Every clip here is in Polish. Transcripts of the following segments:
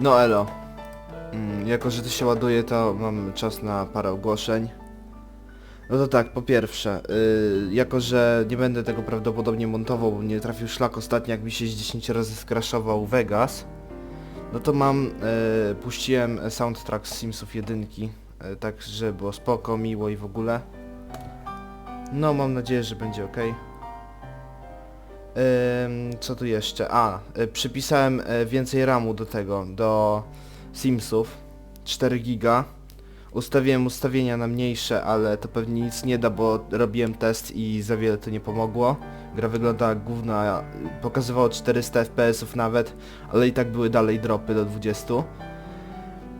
No elo. Mm, jako, że to się ładuje, to mam czas na parę ogłoszeń. No to tak, po pierwsze, yy, jako, że nie będę tego prawdopodobnie montował, bo nie trafił szlak ostatnio, jak mi się z 10 razy skraszował Vegas, no to mam, yy, puściłem soundtrack z Simsów 1, yy, tak, że było spoko, miło i w ogóle. No, mam nadzieję, że będzie ok. Co tu jeszcze? A, y, przypisałem y, więcej RAMu do tego, do Simsów. 4 giga. Ustawiłem ustawienia na mniejsze, ale to pewnie nic nie da, bo robiłem test i za wiele to nie pomogło. Gra wygląda y, pokazywało 400 fps nawet, ale i tak były dalej dropy do 20.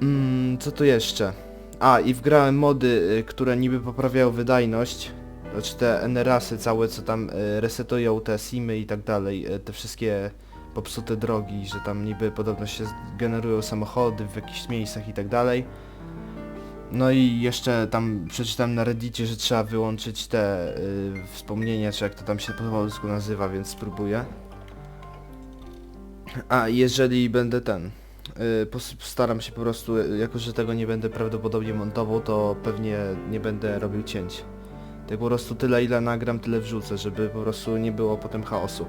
Mm, co tu jeszcze? A, i wgrałem mody, y, które niby poprawiają wydajność, znaczy te NRASy całe, co tam y, resetują te simy i tak dalej, y, te wszystkie popsute drogi, że tam niby podobno się generują samochody w jakichś miejscach i tak dalej. No i jeszcze tam przeczytałem na reddicie, że trzeba wyłączyć te y, wspomnienia, czy jak to tam się po polsku nazywa, więc spróbuję. A jeżeli będę ten, y, pos- postaram się po prostu, jako że tego nie będę prawdopodobnie montował, to pewnie nie będę robił cięć. Tak po prostu tyle ile nagram, tyle wrzucę, żeby po prostu nie było potem chaosu.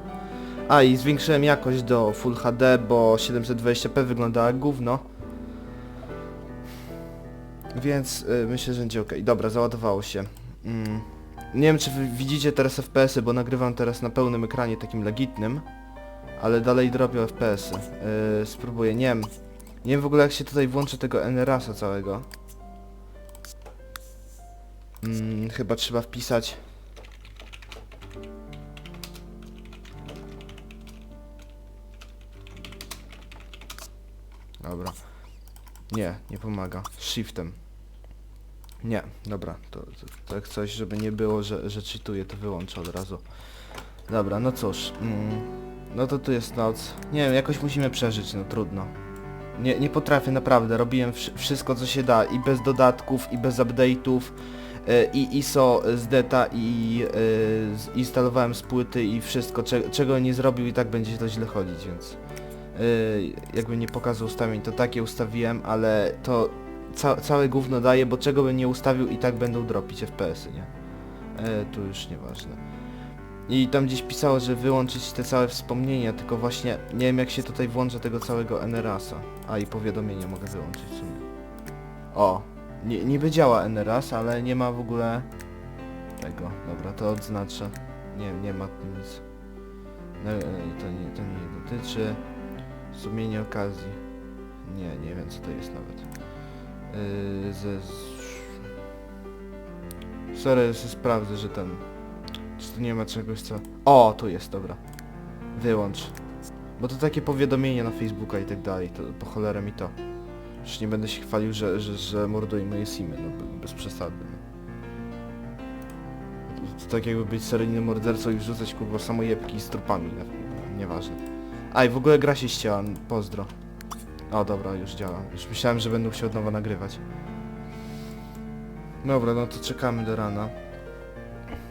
A i zwiększyłem jakość do Full HD, bo 720p wygląda jak gówno. Więc y, myślę, że będzie ok. Dobra, załadowało się. Mm. Nie wiem czy widzicie teraz FPS-y, bo nagrywam teraz na pełnym ekranie takim legitnym. Ale dalej drobią FPS-y. Yy, spróbuję, nie wiem. Nie wiem w ogóle jak się tutaj włączy tego NRAS-a całego. Mm, chyba trzeba wpisać. Dobra. Nie, nie pomaga. Shiftem. Nie, dobra, to, to, jak coś, żeby nie było, że, że cheatuję, to wyłączę od razu. Dobra, no cóż. Mm, no to tu jest noc. Nie wiem, jakoś musimy przeżyć, no trudno. Nie, nie potrafię, naprawdę. Robiłem wsz wszystko, co się da. I bez dodatków, i bez update'ów. E, I ISO z deta, i e, instalowałem z płyty, i wszystko. Cze czego nie zrobił, i tak będzie to źle chodzić, więc... Yy, jakby nie pokazał ustawień, to takie ustawiłem, ale to ca całe gówno daje, bo czego bym nie ustawił i tak będą dropić FPS-y, nie? Yy, tu już nieważne. I tam gdzieś pisało, że wyłączyć te całe wspomnienia, tylko właśnie nie wiem jak się tutaj włącza tego całego NRAS-a. A i powiadomienia mogę wyłączyć w sumie. O! Nie, niby działa NRAS, ale nie ma w ogóle tego. Dobra, to odznaczę. Nie, nie ma tu nic. No, e, to nie, to nie dotyczy. Sumienie okazji. Nie, nie wiem co to jest nawet. Yy, ze... Sorry, sprawdzę, że ten... Czy tu nie ma czegoś co... O, tu jest, dobra. Wyłącz. Bo to takie powiadomienia na Facebooka i tak dalej, to po cholerę mi to. Już nie będę się chwalił, że, że, że morduję moje simy, no be- bez przesady. No. To tak jakby być seryjnym mordercą i wrzucać kurwa samojebki z trupami, no, nieważne. A i w ogóle gra się ścięła, pozdro. O dobra, już działa. Już myślałem, że będę musiał od nowa nagrywać. Dobra, no to czekamy do rana.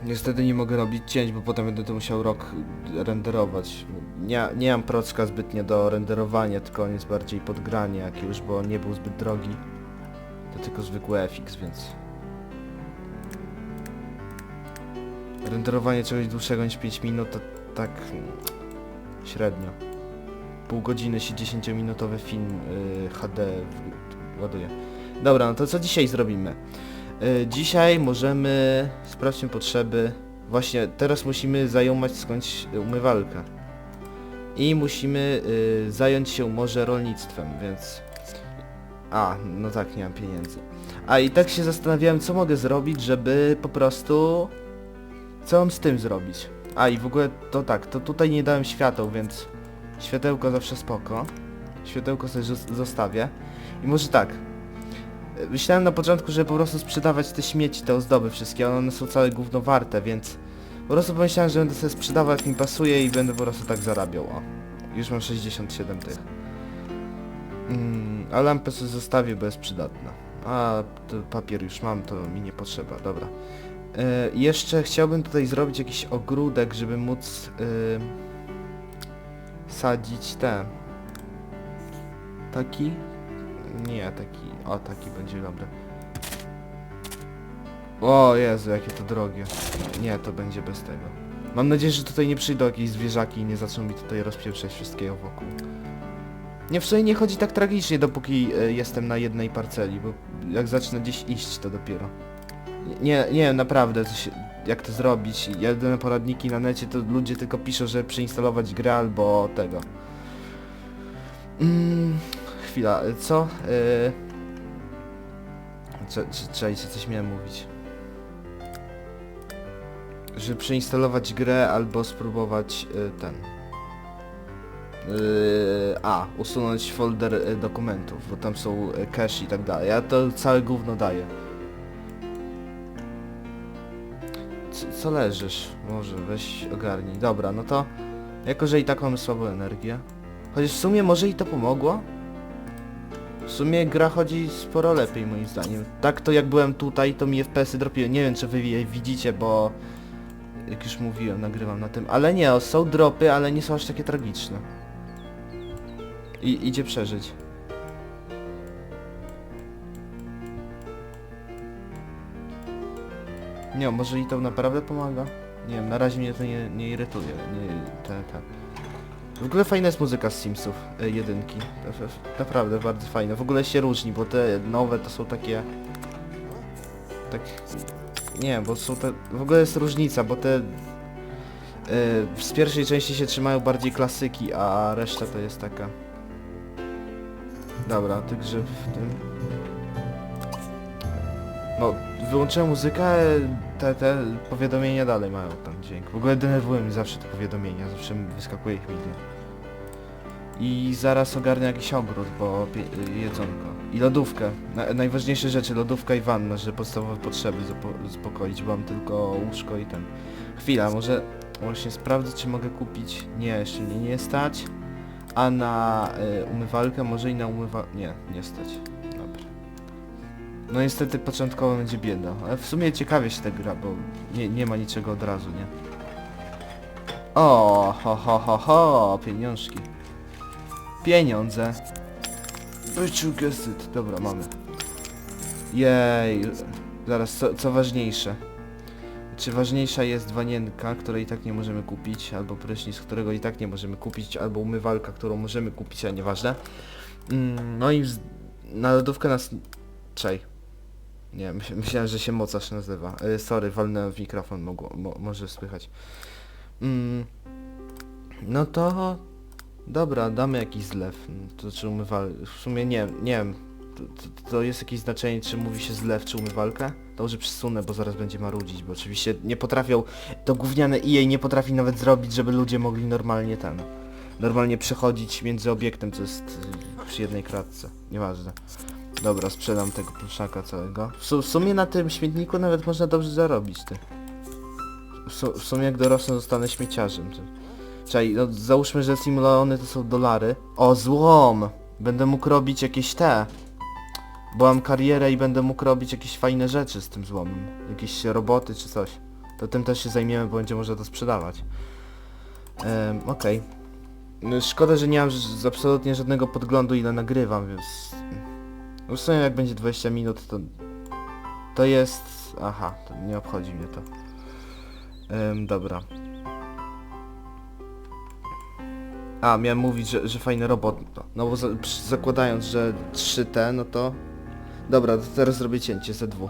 Niestety nie mogę robić cięć, bo potem będę to musiał rok renderować. Nie, nie mam procka zbytnio do renderowania, tylko on jest bardziej podgranie jak już, bo nie był zbyt drogi. To tylko zwykły FX, więc... Renderowanie czegoś dłuższego niż 5 minut to tak... mm, średnio. Pół godziny się 10-minutowy film y, HD ładuje. Dobra, no to co dzisiaj zrobimy? Y, dzisiaj możemy... Sprawdźmy potrzeby. Właśnie, teraz musimy zajmować skądś umywalkę. I musimy y, zająć się może rolnictwem, więc... A, no tak, nie mam pieniędzy. A i tak się zastanawiałem, co mogę zrobić, żeby po prostu... Co mam z tym zrobić? A i w ogóle to tak, to tutaj nie dałem świateł, więc światełko zawsze spoko. Światełko sobie zos- zostawię. I może tak. Myślałem na początku, żeby po prostu sprzedawać te śmieci, te ozdoby wszystkie, one są całe gówno warte, więc po prostu pomyślałem, że będę sobie sprzedawał jak mi pasuje i będę po prostu tak zarabiał, o. Już mam 67 tych. Mm, a lampę sobie zostawię, bo jest przydatna. A papier już mam, to mi nie potrzeba, dobra. E, jeszcze chciałbym tutaj zrobić jakiś ogródek, żeby móc y, sadzić te taki? Nie, taki... O, taki będzie dobry. O Jezu, jakie to drogie. Nie, to będzie bez tego. Mam nadzieję, że tutaj nie przyjdą jakieś zwierzaki i nie zaczną mi tutaj rozpieprzać wszystkiego wokół. Nie, w sumie nie chodzi tak tragicznie, dopóki e, jestem na jednej parceli, bo jak zacznę gdzieś iść, to dopiero. Nie, nie, naprawdę, to się, jak to zrobić? Jedyne poradniki na necie to ludzie tylko piszą, że przeinstalować grę albo tego. Mm, chwila, e, co? Yy... Czekajcie, coś miałem mówić. Że przeinstalować grę albo spróbować y, ten. Yy, a, usunąć folder y, dokumentów, bo tam są y, cache i tak dalej. Ja to całe gówno daję. Co, co leżysz? Może weź ogarnij. Dobra, no to jako, że i tak mamy słabą energię. Chociaż w sumie może i to pomogło. W sumie gra chodzi sporo lepiej moim zdaniem. Tak to jak byłem tutaj, to mi FPS-y dropiły. Nie wiem czy wy je widzicie, bo jak już mówiłem, nagrywam na tym. Ale nie, o, są dropy, ale nie są aż takie tragiczne. I idzie przeżyć. Nie, może i to naprawdę pomaga? Nie wiem, na razie mnie to nie, nie irytuje. Nie, te, te. W ogóle fajna jest muzyka z Simsów, e, jedynki. Naprawdę bardzo fajne. W ogóle się różni, bo te nowe to są takie... Tak... Nie, bo są te... W ogóle jest różnica, bo te... e, z pierwszej części się trzymają bardziej klasyki, a reszta to jest taka... Dobra, także w tym... No, wyłączyłem muzykę, te, te powiadomienia dalej mają tam dźwięk. W ogóle denerwują mnie zawsze te powiadomienia, zawsze mi wyskakuje ich milion. I zaraz ogarnę jakiś ogród, bo jedzonko. I lodówkę. Na, najważniejsze rzeczy, lodówka i wanna, żeby podstawowe potrzeby zapo- zaspokoić, bo mam tylko łóżko i ten. Chwila, może właśnie sprawdzę, czy mogę kupić... Nie, jeszcze mnie nie stać. A na y, umywalkę może i na umywa... Nie, nie stać. No niestety początkowo będzie bieda, ale w sumie ciekawie się ta gra, bo nie, nie ma niczego od razu, nie? O, ho, ho, ho, ho, pieniążki. Pieniądze. Gesyt. Dobra, mamy. Jej. Zaraz, co, co ważniejsze? Czy ważniejsza jest wanienka, której i tak nie możemy kupić, albo prysznic, którego i tak nie możemy kupić, albo umywalka, którą możemy kupić, a nieważne. Mm, no i na lodówkę nas... Czej. Nie, myśl, myślałem, że się mocarz nazywa. E, sorry, walnąłem w mikrofon, mogło, mo, może słychać. Mm, no to... Dobra, damy jakiś zlew. To czy umywal... W sumie nie, nie wiem. To, to, to jest jakieś znaczenie, czy mówi się zlew, czy umywalka? To może przesunę, bo zaraz będzie marudzić, bo oczywiście nie potrafią... To gówniane EA nie potrafi nawet zrobić, żeby ludzie mogli normalnie ten... Normalnie przechodzić między obiektem, co jest y, przy jednej kratce. Nieważne. Dobra, sprzedam tego pluszaka całego. W, su w sumie na tym śmietniku nawet można dobrze zarobić, ty. W, su w sumie jak dorosnę zostanę śmieciarzem, ty. Czekaj, no załóżmy, że simulony to są dolary. O, złom! Będę mógł robić jakieś te. Bo mam karierę i będę mógł robić jakieś fajne rzeczy z tym złomem. Jakieś roboty czy coś. To tym też się zajmiemy, bo będzie można to sprzedawać. Ehm, okej. No, Szkoda, że nie mam absolutnie żadnego podglądu ile nagrywam, więc... No w sumie jak będzie 20 minut to... To jest... Aha, to nie obchodzi mnie to. Ehm, dobra. A, miałem mówić, że, że fajny robot. No, no bo za, zakładając, że 3T, no to... Dobra, to teraz zrobię cięcie ze dwu.